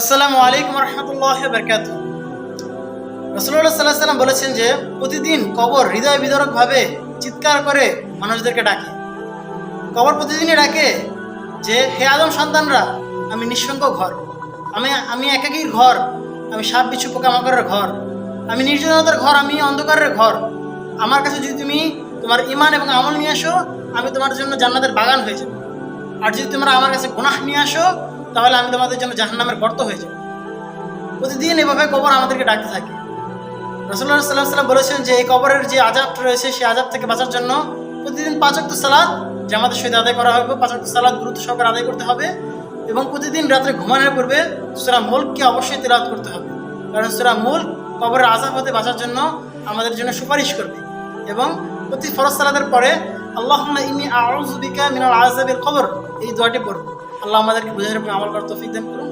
আসসালামু আলাইকুম রহমতুল্লাহ বরকাত রসুল্লাহ সাল্লাহ সাল্লাম বলেছেন যে, প্রতিদিন কবর হৃদয় বিদরকভাবে চিৎকার করে মানুষদেরকে ডাকে। কবর প্রতিদিনই ডাকে যে, হে আদম সন্তানরা, আমি নিঃসঙ্গ ঘর। আমি আমি একাকীর ঘর। আমি সাপ বিচ্ছু পোকামাকড়ের ঘর। আমি নির্জনতার ঘর, আমি অন্ধকারের ঘর। আমার কাছে যদি তুমি তোমার ইমান এবং আমল নিয়ে আসো, আমি তোমার জন্য জান্নাতের বাগান হয়ে যাব। আর যদি তোমরা আমার কাছে গুনাহ নিয়ে আসো, তাহলে আমি তোমাদের জন্য জাহান্নামের গর্ত হয়ে যাব। প্রতিদিন এভাবে কবর আমাদেরকে ডাকতে থাকে। রসুল্লাহ সাল্লাহ সাল্লাম বলেছেন যে, এই কবরের যে আজাব রয়েছে, সেই আজাব থেকে বাঁচার জন্য প্রতিদিন পাঁচক্ত সালাদ জামাতের সহিত আদায় করা হবে পাঁচক্ত সালাদ গুরুত্ব সহকারে আদায় করতে হবে এবং প্রতিদিন রাত্রে ঘুমানোর পূর্বে সুরা মুল্ককে অবশ্যই তেলাওয়াত করতে হবে। কারণ সুরা মুল্ক কবরের আজাব হতে বাঁচার জন্য আমাদের জন্য সুপারিশ করবে এবং প্রতি ফরজ সালাদের পরে আল্লাহ ইনি আউজুবিকা মিনাল আজাবের খবর এই দোয়াটি পড়ব আল্লাহ আমাদেরকে বুঝে আমল করার তৌফিক দেন করুন।